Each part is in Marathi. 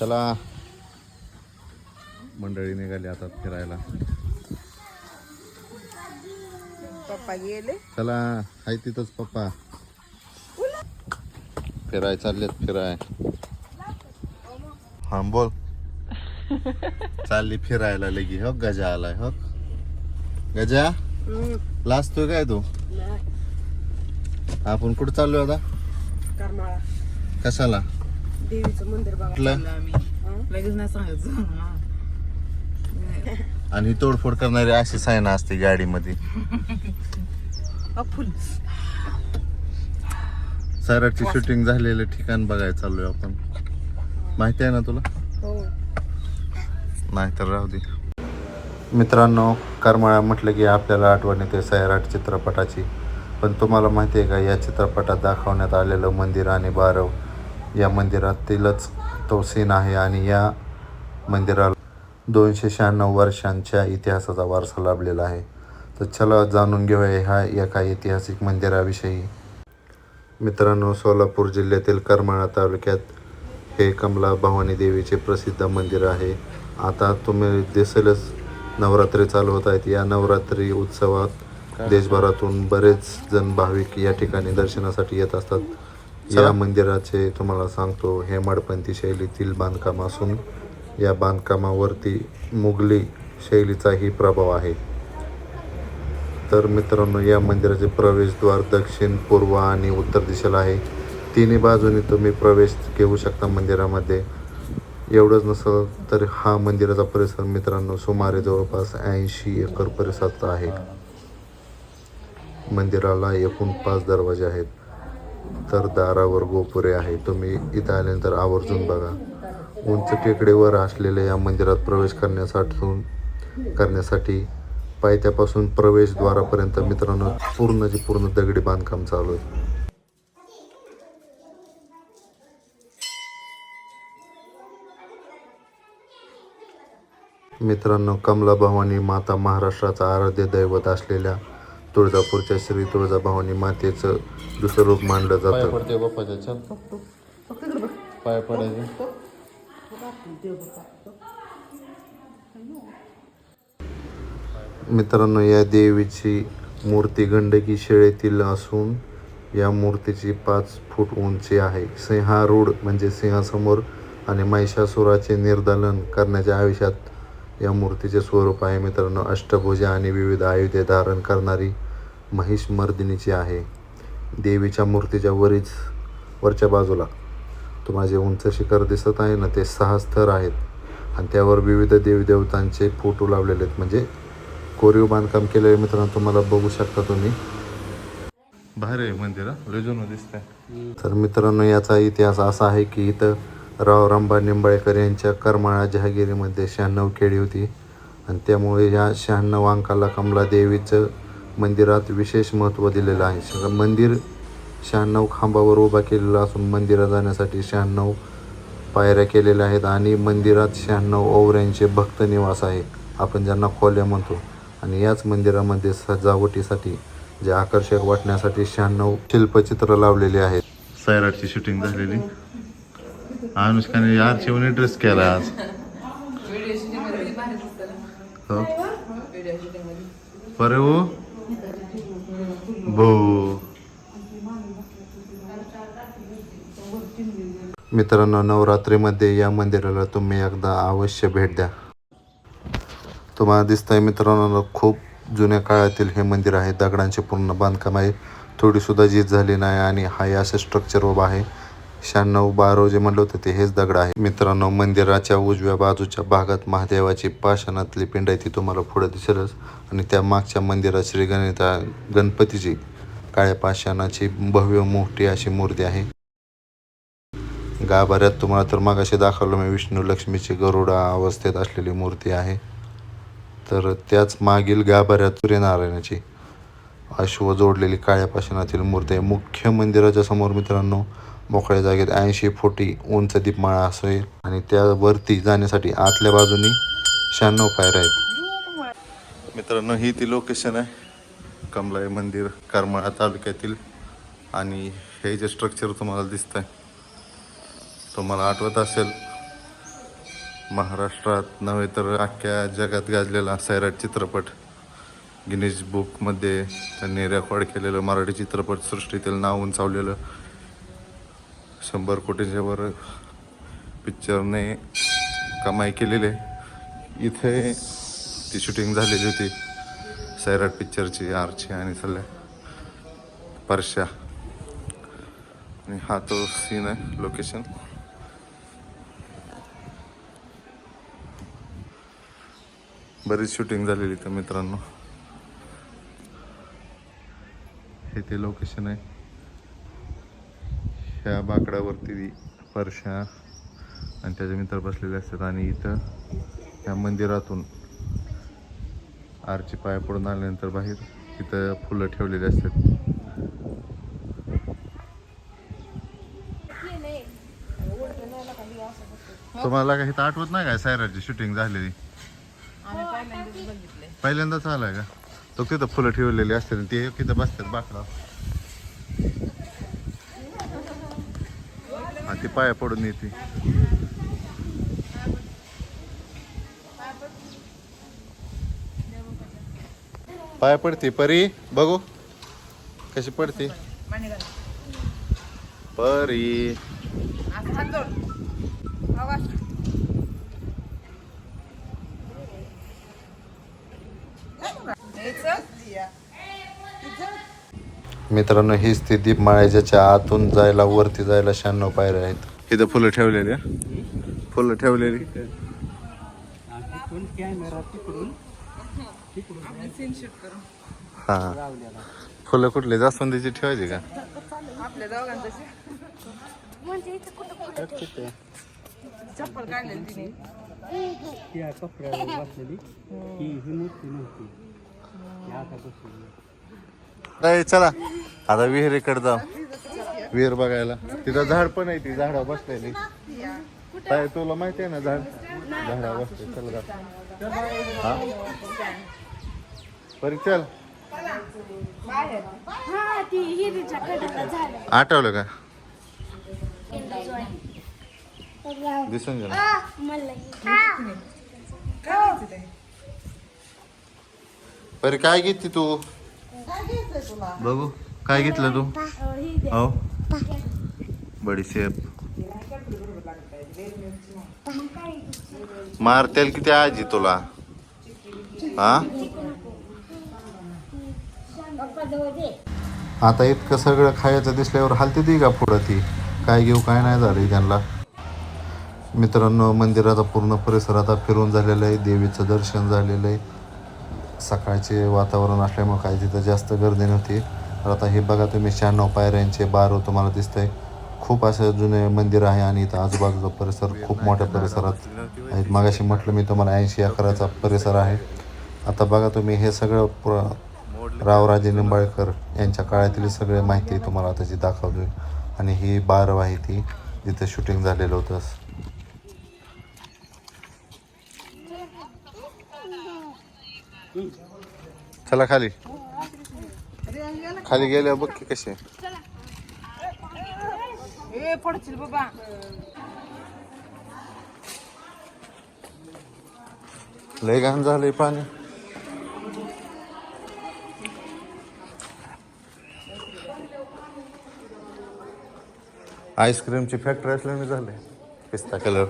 चला. मंडळी निघाली आता फिरायला. पप्पा गेले? चला आहे तिथंच पप्पा. फिराय चाललेत फिराय. हा बोल. चालली फिरायला लगी हो गजा आलाय हो गजा लाजतोय काय तू? आपण कुठं चाललोय आता? कशाला? देवीचं मंदिर बघा कुठलं? लगेच नाही सांगायचं. आणि तोडफोड करणारी अशी सायन असते गाडीमध्ये. फुल. सैराटची शूटिंग झालेलं ठिकाण बघायला चाललोय आपण. माहिती आहे ना तुला? हो. नाही तर राहू दे. मित्रांनो करमाळा म्हटलं की आपल्याला आठवण येते सैराट चित्रपटाची. पण तुम्हाला माहिती आहे का या चित्रपटात दाखवण्यात आलेलं मंदिर आणि बारव या मंदिरातीलच तो सीन आहे आणि या मंदिराला दोनशे शहाण्णव वर्षांच्या इतिहासाचा वारसा लाभलेला आहे. तर चला जाणून घेऊया ह्या एका ऐतिहासिक मंदिराविषयी. मित्रांनो सोलापूर जिल्ह्यातील करमाळा तालुक्यात हे कमला भवानी देवीचे प्रसिद्ध मंदिर आहे. आता तुम्ही दिसेलच नवरात्री चालू होत आहेत. या नवरात्री उत्सवात देशभरातून बरेच जण भाविक या ठिकाणी दर्शनासाठी येत असतात. या मंदिराचे तुम्हाला सांगतो हेमाडपंथी शैलीतील बांधकाम असून या बांधकामावरती मुघली शैलीचाही प्रभाव आहे. तर मित्रांनो या मंदिराचे प्रवेशद्वार दक्षिण पूर्व आणि उत्तर दिशेला आहे. तिन्ही बाजूनी तुम्ही प्रवेश घेऊ शकता मंदिरामध्ये. एवढंच नसलं तर हा मंदिराचा परिसर मित्रांनो सुमारे जवळपास ऐंशी एकर परिसराचा आहे. मंदिराला एकूण पाच दरवाजे आहेत. तर दारावर गोपुरे आहे. तुम्ही इथं आल्यानंतर आवर्जून बघा. उंच टेकडीवर असलेल्या या मंदिरात प्रवेश करण्यासाठी करण्यासाठी पायथ्यापासून प्रवेशद्वारापर्यंत मित्रांनो पूर्णची पूर्ण दगडी बांधकाम चालू आहे. मित्रांनो कमला भवानी माता महाराष्ट्राचा आराध्य दैवत असलेल्या तुळजापूरच्या श्री तुळजाभवानी मातेचं दुसरं रूप मानलं जातं. पडते बाप्पाच्या पाय पडायचे. मित्रांनो या देवीची मूर्ती गंडकी शेळेतील असून या मूर्तीची पाच फूट उंची आहे. सिंहारूढ म्हणजे सिंहासमोर आणि महिषासुराचे निर्दालन करण्याच्या आयुष्यात या मूर्तीचे स्वरूप आहे मित्रांनो. अष्टभुजा आणि विविध आयुधे धारण करणारी महिष मर्दिनीची आहे. देवीच्या मूर्तीच्या वरीच वरच्या बाजूला तुम्हाला जे उंच शिखर दिसत आहे ना ते सहा स्तर आहेत. आणि त्यावर विविध देवदेवतांचे फोटो लावलेले आहेत. म्हणजे कोरीव बांधकाम केलेले मित्रांनो तुम्हाला बघू शकता तुम्ही. भारी आहे मंदिर रेजून दिसतंय. तर मित्रांनो याचा इतिहास असा आहे की इथं राव रामबा निंबाळकर यांच्या करमाळा जहागिरीमध्ये शहाण्णव खेडी होती. आणि त्यामुळे या शहाण्णव अंकाला कमला देवीचं मंदिरात विशेष महत्त्व दिलेलं आहे. मंदिर शहाण्णव खांबावर उभा केलेला असून मंदिरात जाण्यासाठी शहाण्णव पायऱ्या केलेल्या आहेत आणि मंदिरात शहाण्णव ओवऱ्यांचे भक्त निवास आहे आपण ज्यांना खोल्या म्हणतो. आणि याच मंदिरामध्ये सजावटीसाठी जे आकर्षक वाटण्यासाठी शहाण्णव शिल्पचित्र लावलेली आहेत. सैराटची शूटिंग झालेली. अनुष्काने आरचीवने ड्रेस केला आज. हो. हो भो मित्रांनो नवरात्रीमध्ये या मंदिराला तुम्ही एकदा अवश्य भेट द्या. तुम्हाला दिसतंय मित्रांनो खूप जुन्या काळातील हे मंदिर आहे. दगडांचे पूर्ण बांधकाम आहे. थोडीसुद्धा जीत झाली नाही आणि हाय असं स्ट्रक्चर उभं आहे. शहाण्णव बारो जे म्हणलं होतं ते हेच दगड आहे. मित्रांनो मंदिराच्या उजव्या बाजूच्या भागात महादेवाची पाषाणातली पिंड आहे ती तुम्हाला पुढे दिसेलच. आणि त्या मागच्या मंदिरात श्री गणिता गणपतीची काळ्या पाषाणाची भव्य मोठी अशी मूर्ती आहे. गाभाऱ्यात तुम्हाला तर मागाशी दाखवलं मी विष्णू लक्ष्मीची गरुडा अवस्थेत असलेली मूर्ती आहे. तर त्याच मागील गाभाऱ्यात सूर्यनारायणाची अश्व जोडलेली काळ्या पाषाणातील मूर्ती आहे. मुख्य मंदिराच्या समोर मित्रांनो मोकळ्या जागेत ऐंशी फुटी उंच दीपमाळा असेल. आणि त्यावरती जाण्यासाठी आतल्या बाजूनी शहाण्णव पायऱ्या आहेत. मित्रांनो ही ती लोकेशन आहे. कमलाई मंदिर करमाळा तालुक्यातील. आणि हे जे स्ट्रक्चर तुम्हाला दिसतंय तुम्हाला आठवत असेल महाराष्ट्रात नव्हे तर अख्ख्या जगात गाजलेला सैराट चित्रपट. गिनीज बुकमध्ये त्यांनी रेकॉर्ड केलेलं मराठी चित्रपट सृष्टीतील नाव उंचावलेलं शंभर कोटीच्या वर पिक्चरने कमाई केलेली आहे. इथे ती शूटिंग झालेली होती. सैराट पिक्चरची आरची आणि सल्ल्या. परशा आणि हा तो सीन आहे लोकेशन बरीच शूटिंग झालेली तर मित्रांनो. हे ते लोकेशन आहे. ह्या बाकडावरती परशा आणि त्याचे मित्र बसलेले असतात आणि इथं ह्या मंदिरातून आरची पाया पडून आल्यानंतर बाहेर इथं फुलं ठेवलेली असतात. तुम्हाला काही आठवत नाही काय सायराची शूटिंग झालेली. पहिल्यांदाच आलाय का? तो तिथं फुलं ठेवलेली असतात ते तिथं बसतात बाकडा हा ती पाया पडून येते. पाया पडते परी बघू. कशी पडते? परी. असं मित्रांनो हीच ती दीपमाळ्याच्या आतून जायला वरती जायला शहाण्णव पायऱ्या आहेत. इथं फुलं ठेवलेली फुलं ठेवलेली. हा. फुलं कुठली? जास्वंदीची ठेवायची का? त्या कपड्यावर बसलेली. ही. ही मूर्ती नव्हती. नाही चला. आता विहिरीकडे जाऊ. विहीर बघायला. तिथं झाड पण आहे ती झाडा बसलेली. काय तुला माहिती आहे ना झाड? झाडा बसते चल जा. हा? परी चल. आठवलं का? दिसून गेलं. परी काय घेते तू? बघू. काय घेतलं तू? हो. बडीशेप मारतेल किती आजी तुला? हा? आता इतकं सगळं खायचं दिसल्यावर हलते ती का पुढं ती? काय घेऊ काय नाही झालं त्यांना. मित्रांनो मंदिराचा पूर्ण परिसर आता फिरून झालेला आहे देवीचं दर्शन झालेलं आहे. सकाळचे वातावरण असल्यामुळे काही तिथं जास्त गर्दी नव्हती. तर आता हे बघा तुम्ही शहाण्णव पायऱ्यांचे बार तुम्हाला दिसतंय. खूप असं जुने मंदिर आहे आणि इथं आजूबाजूचा परिसर खूप मोठ्या परिसरात आहेत. मगाशी म्हटलं मी तुम्हाला ऐंशी अकराचा परिसर आहे. आता बघा तुम्ही हे सगळं पुर रावराजे निंबाळकर यांच्या काळातील सगळी माहिती तुम्हाला त्याची दाखवली आणि ही बारव आहे ती जिथं शूटिंग झालेलं होतं. चला खाली. खाली गेल्यावर बघ की कसे पडशील बाबा. लय घाण झालंय पाणी. आईस्क्रीमची फॅक्टरी असल्याने झाले पिस्ता कलर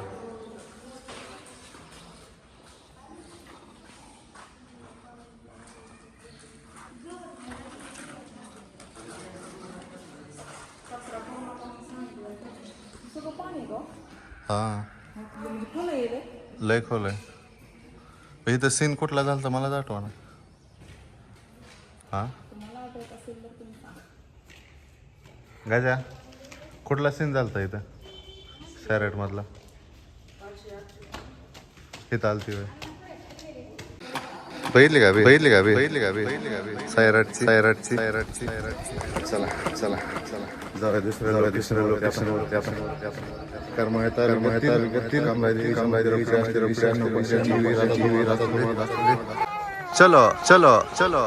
हा. लय खोल आहे. इथं सीन कुठला झाला मला मलाच ना हा? गजा कुठला सीन झालता इथं? सॅरेट मधला? इथं आलती होय. बघितली का बे? बघितली का बे? बघितली का बे? सायराटची सायराटची सायराटची सायराटची चला चला चला जाऊया दुसऱ्या जाऊया दुसऱ्या लोकेशनवरती आपण करमाळ तालुक्यात तालुक्यातील कंबाई कंबाई चलो चलो चलो चलो